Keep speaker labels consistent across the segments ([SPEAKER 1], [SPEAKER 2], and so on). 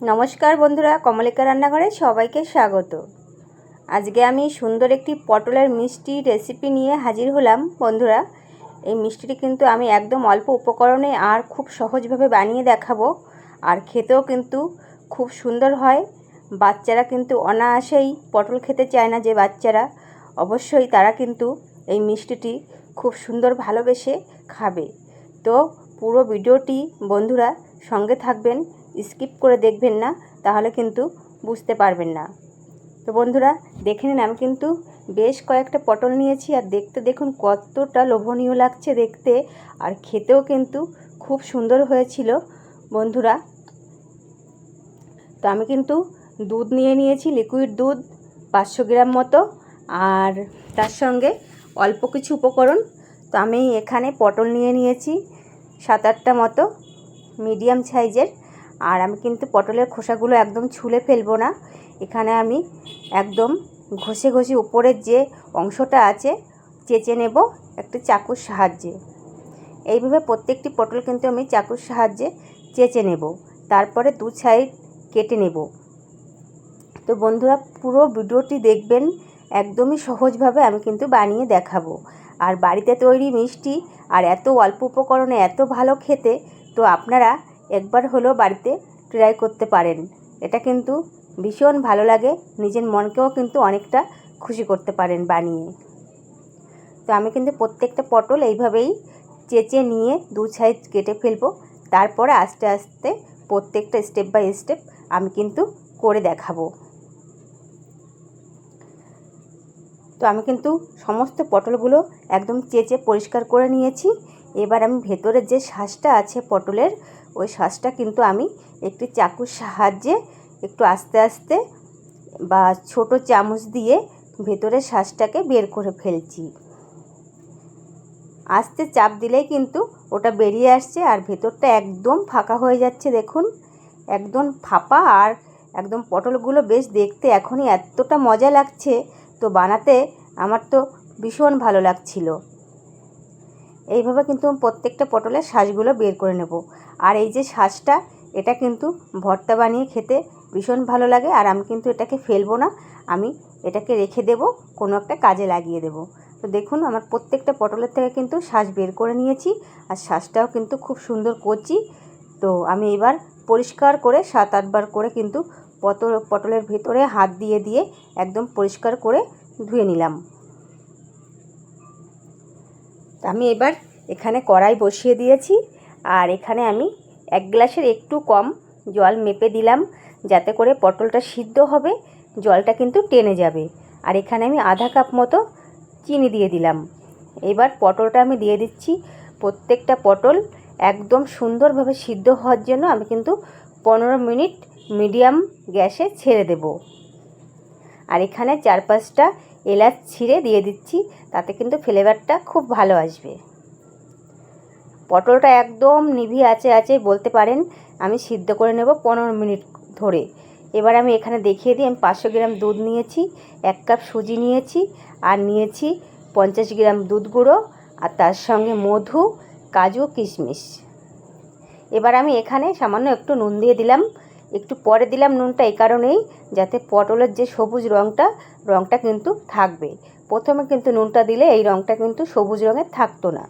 [SPEAKER 1] নমস্কার বন্ধুরা কমলিকা রান্নাঘরে সবাইকে স্বাগত। আজকে আমি সুন্দর একটি পটলের মিষ্টি রেসিপি নিয়ে হাজির হলাম। বন্ধুরা, এই মিষ্টিটি কিন্তু আমি একদম অল্প উপকরণে আর খুব সহজভাবে বানিয়ে দেখাবো। আর খেতেও কিন্তু খুব সুন্দর হয়। বাচ্চারা কিন্তু অনায়াসেই পটল খেতে চায় না যে বাচ্চারা। অবশ্যই তারা কিন্তু এই মিষ্টিটি খুব সুন্দর ভালোবেসে খাবে। তো পুরো ভিডিওটি বন্ধুরা সঙ্গে থাকবেন। স্কিপ করে দেখবেন না, তাহলে কিন্তু বুঝতে পারবেন না। তো বন্ধুরা, দেখে নিন, আমি কিন্তু বেশ কয়েকটা পটল নিয়েছি, আর দেখতে দেখুন কতটা লোভনীয় লাগছে দেখতে, আর খেতেও কিন্তু খুব সুন্দর হয়েছিল বন্ধুরা। তো আমি কিন্তু দুধ নিয়ে নিয়েছি লিকুইড দুধ, পাঁচশো গ্রাম মতো, আর তার সঙ্গে অল্প কিছু উপকরণ। তো আমি এখানে পটল নিয়ে নিয়েছি, সাত আটটা মতো মিডিয়াম সাইজের আর আমি কিন্তু পটলের খোসাগুলো একদম ছুলে ফেলব না। এখানে আমি একদম ঘষে ঘষে উপরের যে অংশটা আছে, চেঁচে নেব একটা চাকুর সাহায্যে। এইভাবে প্রত্যেকটি পটল কিন্তু আমি চাকুর সাহায্যে চেঁচে নেব। তারপরে দু সাইড কেটে নেব। তো বন্ধুরা, পুরো ভিডিওটি দেখবেন, একদমই সহজভাবে আমি কিন্তু বানিয়ে দেখাবো। আর বাড়িতে তৈরি মিষ্টি আর এত অল্প উপকরণে এত ভালো খেতে, তো আপনারা একবার হলেও বাড়িতে ট্রাই করতে পারেন। এটা কিন্তু ভীষণ ভালো লাগে, নিজের মনকেও কিন্তু অনেকটা খুশি করতে পারেন বানিয়ে। তো আমি কিন্তু প্রত্যেকটা পটল এইভাবেই চেঁচে নিয়ে দু সাইড কেটে ফেলব, তারপরে আস্তে আস্তে প্রত্যেকটা স্টেপ বাই স্টেপ আমি কিন্তু করে দেখাবো। তো আমি কিন্তু সমস্ত পটলগুলো একদম চেঁচে পরিষ্কার করে নিয়েছি। এবার আমি ভেতরের যে শ্বাসটা আছে পটলের ওই শ্বাসটা কিন্তু আমি একটি চাকুর সাহায্যে একটু আস্তে আস্তে বা ছোট চামচ দিয়ে ভেতরের শ্বাসটাকে বের করে ফেলছি। আস্তে চাপ দিলেই কিন্তু ওটা বেরিয়ে আসছে আর ভেতরটা একদম ফাঁকা হয়ে যাচ্ছে দেখুন। একদম ফাঁপা আর একদম পটলগুলো বেশ দেখতে এখনই এতটা মজা লাগছে। তো বানাতে আমার তো ভীষণ ভালো লাগছিল। এইভাবে কিন্তু প্রত্যেকটা পটলের শ্বাসগুলো বের করে নেব। আর এই যে শ্বাসটা এটা কিন্তু ভর্তা বানিয়ে খেতে ভীষণ ভালো লাগে আর আমি কিন্তু এটাকে ফেলব না, আমি এটাকে রেখে দেব, কোনো একটা কাজে লাগিয়ে দেব। তো দেখুন, আমার প্রত্যেকটা পটলের থেকে কিন্তু শ্বাস বের করে নিয়েছি আর শ্বাসটাও কিন্তু খুব সুন্দর কচি। তো আমি এবার পরিষ্কার করে সাত আটবার করে কিন্তু পটল পটলের ভেতরে হাত দিয়ে দিয়ে একদম পরিষ্কার করে ধুয়ে নিলাম। আমি এবার এখানে কড়াই বসিয়ে দিয়েছি আর এখানে আমি এক গ্লাসের একটু কম জল মেপে দিলাম যাতে করে পটলটা সিদ্ধ হবে, জলটা কিন্তু টেনে যাবে। আর এখানে আমি আধা কাপ মতো চিনি দিয়ে দিলাম। এবার পটলটা আমি দিয়ে দিচ্ছি। প্রত্যেকটা পটল একদম সুন্দরভাবে সিদ্ধ হওয়ার জন্য আমি কিন্তু পনেরো মিনিট মিডিয়াম গ্যাসে ছেড়ে দেব। আর এখানে চার পাঁচটা এলাচ ছিঁড়ে দিয়ে দিচ্ছি, তাতে কিন্তু ফ্লেভারটা খুব ভালো আসবে। পটলটা একদম নিভি আছে আছে বলতে পারেন, আমি সিদ্ধ করে নেব পনেরো মিনিট ধরে। এবার আমি এখানে দেখিয়ে দিই, আমি পাঁচশো গ্রাম দুধ নিয়েছি, এক কাপ সুজি নিয়েছি, আর নিয়েছি পঞ্চাশ গ্রাম দুধ গুঁড়ো, আর তার সঙ্গে মধু, কাজু, কিশমিশ। এবার আমি এখানে সামান্য একটু নুন দিয়ে দিলাম একটু পরে দিলাম নুনটা এই কারণেই, যাতে পটলের যে সবুজ রঙটা রঙটা কিন্তু থাকবে। প্রথমে কিন্তু নুনটা দিলে এই রঙটা কিন্তু সবুজ রঙের থাকতো না।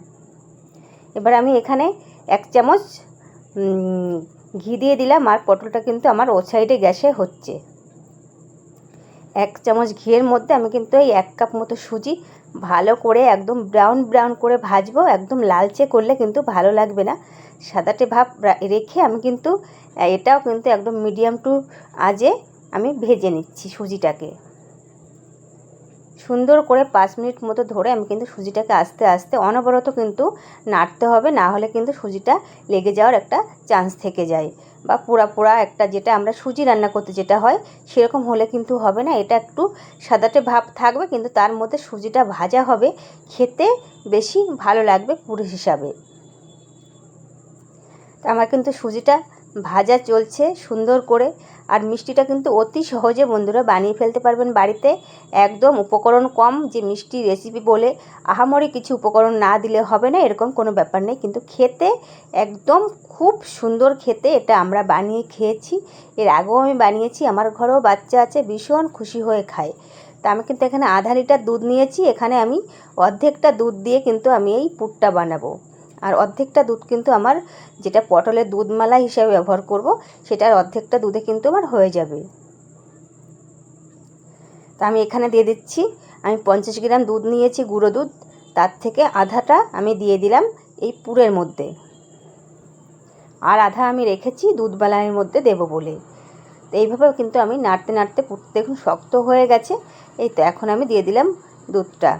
[SPEAKER 1] এবার আমি এখানে এক চামচ ঘি দিয়ে দিলাম, আর পটলটা কিন্তু আমার ও সাইডে গ্যাসে হচ্ছে। এক চামচ ঘিয়ের মধ্যে আমি কিন্তু এই এক কাপ মতো সুজি ভালো করে একদম ব্রাউন ব্রাউন করে ভাজবো, একদম লালচে করলে কিন্তু ভালো লাগবে না। সাদাটে ভাব রেখে আমি কিন্তু এটাও কিন্তু একদম মিডিয়াম টু আজে আমি ভেজে নিচ্ছি সুজিটাকে। সুন্দর করে পাঁচ মিনিট মতো ধরে আমি কিন্তু সুজিটাকে আস্তে আস্তে অনবরত কিন্তু নাড়তে হবে, না হলে কিন্তু সুজিটা লেগে যাওয়ার একটা চান্স থেকে যায়। বা পোড়া পোড়া একটা যেটা আমরা সুজি রান্না করতে যেটা হয়, সেরকম হলে কিন্তু হবে না। এটা একটু সাদাটে ভাব থাকবে, কিন্তু তার মধ্যে সুজিটা ভাজা হবে। খেতে বেশি ভালো লাগবে পুরো হিসাবে। আমার কিন্তু সুজিটা ভাজা চলছে সুন্দর করে। আর মিষ্টিটা কিন্তু অতি সহজে বন্ধুরা বানিয়ে ফেলতে পারবেন বাড়িতে। একদম উপকরণ কম, যে মিষ্টি রেসিপি বলে আহামরি কিছু উপকরণ না দিলে হবে না, এরকম কোনো ব্যাপার নেই। কিন্তু খেতে একদম খুব সুন্দর খেতে এটা আমরা বানিয়ে খেয়েছি। এর আগেও আমি বানিয়েছি, আমার ঘরেও বাচ্চা আছে, ভীষণ খুশি হয়ে খায়। তা আমি কিন্তু এখানে আধা লিটার দুধ নিয়েছি, এখানে আমি অর্ধেকটা দুধ দিয়ে কিন্তু আমি এই পুরটা বানাবো। আর অর্ধেকটা দুধ কিন্তু আমার যেটা পটলের দুধমালা হিসাবে ব্যবহার করব, সেটার অর্ধেকটা দুধে কিন্তু আমার হয়ে যাবে। তা আমি এখানে দিয়ে দিচ্ছি। আমি পঞ্চাশ গ্রাম দুধ নিয়েছি, গুঁড়ো দুধ। তার থেকে আধাটা আমি দিয়ে দিলাম এই পুরের মধ্যে। আর আধা আমি রেখেছি দুধবালাইয়ের মধ্যে দেব বলে। তো এইভাবে কিন্তু আমি নাড়তে নাড়তে পুরতে দেখুন শক্ত হয়ে গেছে। এই তো এখন আমি দিয়ে দিলাম দুধটা।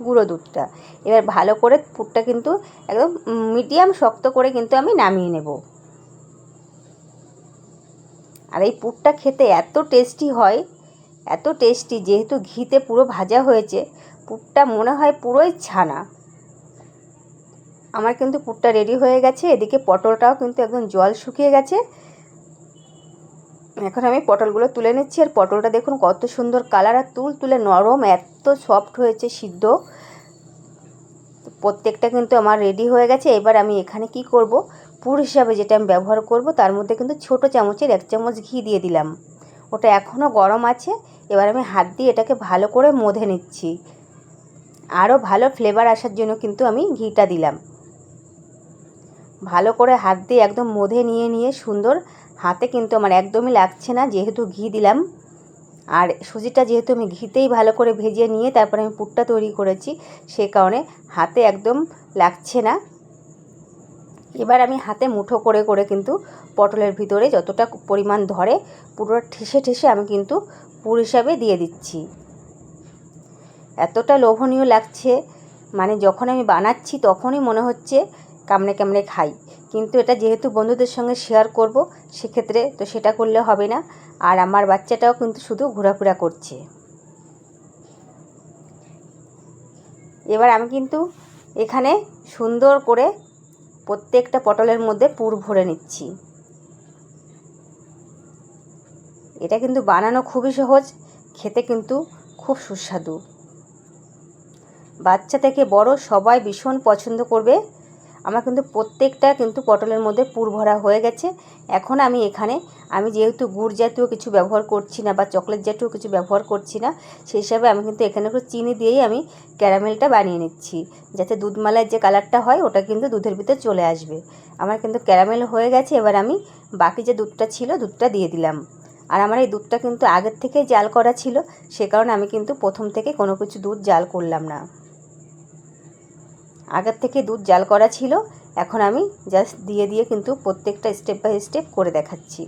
[SPEAKER 1] গুঁড়ো দুধটা। এবার ভালো করে পুরটা কিন্তু একদম মিডিয়াম শক্ত করে কিন্তু আমি নামিয়ে নেব। আর এই পুরটা খেতে এত টেস্টি হয়, এত টেস্টি যেহেতু ঘিতে পুরো ভাজা হয়েছে, পুরটা মনে হয় পুরোই ছানা। আমার কিন্তু পুরটা রেডি হয়ে গেছে, এদিকে পটলটাও কিন্তু একদম জল শুকিয়ে গেছে। এখন আমি পটলগুলো তুলে নিচ্ছি আর পটলটা দেখুন কত সুন্দর কালার আর তুল তুলে নরম, এত সফট হয়েছে সিদ্ধ। প্রত্যেকটা কিন্তু আমার রেডি হয়ে গেছে। এবার আমি এখানে কি করব? পুর হিসাবে যেটা আমি ব্যবহার করব, তার মধ্যে কিন্তু ছোট চামচের এক চামচ ঘি দিয়ে দিলাম। ওটা এখনও গরম আছে। এবার আমি হাত দিয়ে এটাকে ভালো করে মধে নিচ্ছি। আরও ভালো ফ্লেভার আসার জন্য কিন্তু আমি ঘিটা দিলাম। ভালো করে হাত দিয়ে একদম মধে নিয়ে নিয়ে সুন্দর হাতে কিন্তু আমার একদমই লাগছে না, যেহেতু ঘি দিলাম। আর সুজিটা যেহেতু আমি ঘিতেই ভালো করে ভেজে নিয়ে তারপরে আমি পুরটা তৈরি করেছি, সে কারণে হাতে একদম লাগছে না। এবার আমি হাতে মুঠো করে করে কিন্তু পটলের ভিতরে যতটা পরিমাণ ধরে পুরো ঠেসে ঠেসে আমি কিন্তু পুর হিসাবে দিয়ে দিচ্ছি। এতটা লোভনীয় লাগছে মানে যখন আমি বানাচ্ছি তখনই মনে হচ্ছে কামড়ে কামড়ে খাই। কিন্তু এটা যেহেতু বন্ধুদের সঙ্গে শেয়ার করব, সেক্ষেত্রে তো সেটা করলে হবে না। আর আমার বাচ্চাটাও কিন্তু শুধু ঘোরাফেরা করছে। এবার আমি কিন্তু এখানে সুন্দর করে প্রত্যেকটা পটলের মধ্যে পুর ভরে নিচ্ছি। এটা কিন্তু বানানো খুবই সহজ, খেতে কিন্তু খুব সুস্বাদু। বাচ্চা থেকে বড় সবাই ভীষণ পছন্দ করবে। আমার কিন্তু প্রত্যেকটা কিন্তু পটলের মধ্যে পুর ভরা হয়ে গেছে। এখন আমি এখানে, আমি যেহেতু গুড় জাতীয় কিছু ব্যবহার করছি না বা চকলেট জাতীয় কিছু ব্যবহার করছি না, সেই হিসাবে আমি কিন্তু এখানে একটু চিনি দিয়েই আমি ক্যারামেলটা বানিয়ে নিচ্ছি। যাতে দুধমালার যে কালারটা হয়, ওটা কিন্তু দুধের ভিতরে চলে আসবে। আমার কিন্তু ক্যারামেল হয়ে গেছে, এবার আমি বাকি যে দুধটা ছিল, দুধটা দিয়ে দিলাম। আর আমার এই দুধটা কিন্তু আগের থেকে জাল করা ছিল, সে কারণে আমি কিন্তু প্রথম থেকে কোনো কিছু দুধ জাল করলাম না। আগের থেকে দুধ জাল করা ছিল, এখন আমি জাস্ট দিয়ে দিয়ে কিন্তু প্রত্যেকটা স্টেপ বাই স্টেপ করে দেখাচ্ছি।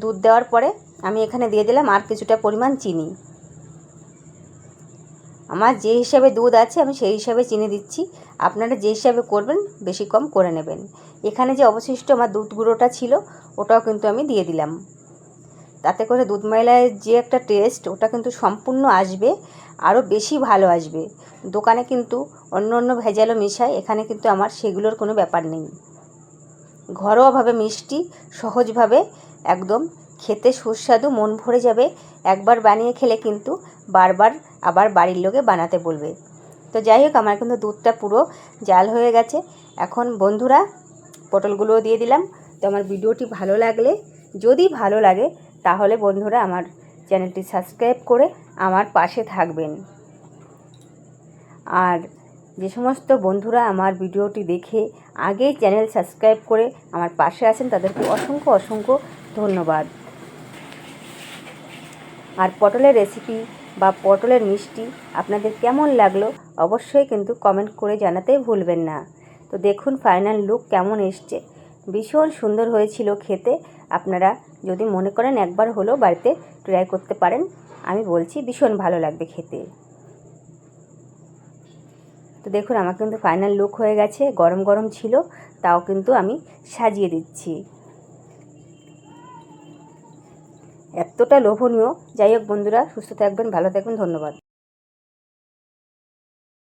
[SPEAKER 1] দুধ দেওয়ার পরে আমি এখানে দিয়ে দিলাম আর কিছুটা পরিমাণ চিনি। আমার যে হিসাবে দুধ আছে, আমি সেই হিসাবে চিনি দিচ্ছি। আপনারা যে হিসাবে করবেন, বেশি কম করে নেবেন। এখানে যে অবশিষ্ট আমার দুধ গুঁড়োটা ছিল, ওটাও কিন্তু আমি দিয়ে দিলাম। তাতে করে দুধ ময়লায় যে একটা টেস্ট ওটা কিন্তু সম্পূর্ণ আসবে, আরও বেশি ভালো আসবে। দোকানে কিন্তু অন্য অন্য ভেজালও মেশায়, এখানে কিন্তু আমার সেগুলোর কোনো ব্যাপার নেই। ঘরোয়াভাবে মিষ্টি, সহজভাবে একদম খেতে সুস্বাদু, মন ভরে যাবে। একবার বানিয়ে খেলে কিন্তু বারবার আবার বাড়ির লোকে বানাতে বলবে। তো যাই হোক, আমার কিন্তু দুধটা পুরো জাল হয়ে গেছে। এখন বন্ধুরা, পটলগুলোও দিয়ে দিলাম। তো আমার ভিডিওটি ভালো লাগলে, যদি ভালো লাগে তাহলে বন্ধুরা আমার চ্যানেলটি সাবস্ক্রাইব করে আমার পাশে থাকবেন। আর যে সমস্ত বন্ধুরা আমার ভিডিওটি দেখে আগেই চ্যানেল সাবস্ক্রাইব করে আমার পাশে আছেন, তাদেরকে অসংখ্য অসংখ্য ধন্যবাদ। আর পটলের রেসিপি বা পটলের মিষ্টি আপনাদের কেমন লাগল অবশ্যই কিন্তু কমেন্ট করে জানাতে ভুলবেন না। তো দেখুন ফাইনাল লুক কেমন এসছে। ভীষণ সুন্দর হয়েছিল খেতে। আপনারা যদি মনে করেন একবার হলেও বাড়িতে ট্রাই করতে পারেন, আমি বলছি ভীষণ ভালো লাগবে খেতে। তো দেখুন, আমার কিন্তু ফাইনাল লুক হয়ে গেছে, গরম গরম ছিল, তাও কিন্তু আমি সাজিয়ে দিচ্ছি। এতটা লোভনীয়। যাই হোক বন্ধুরা, সুস্থ থাকবেন, ভালো থাকবেন, ধন্যবাদ।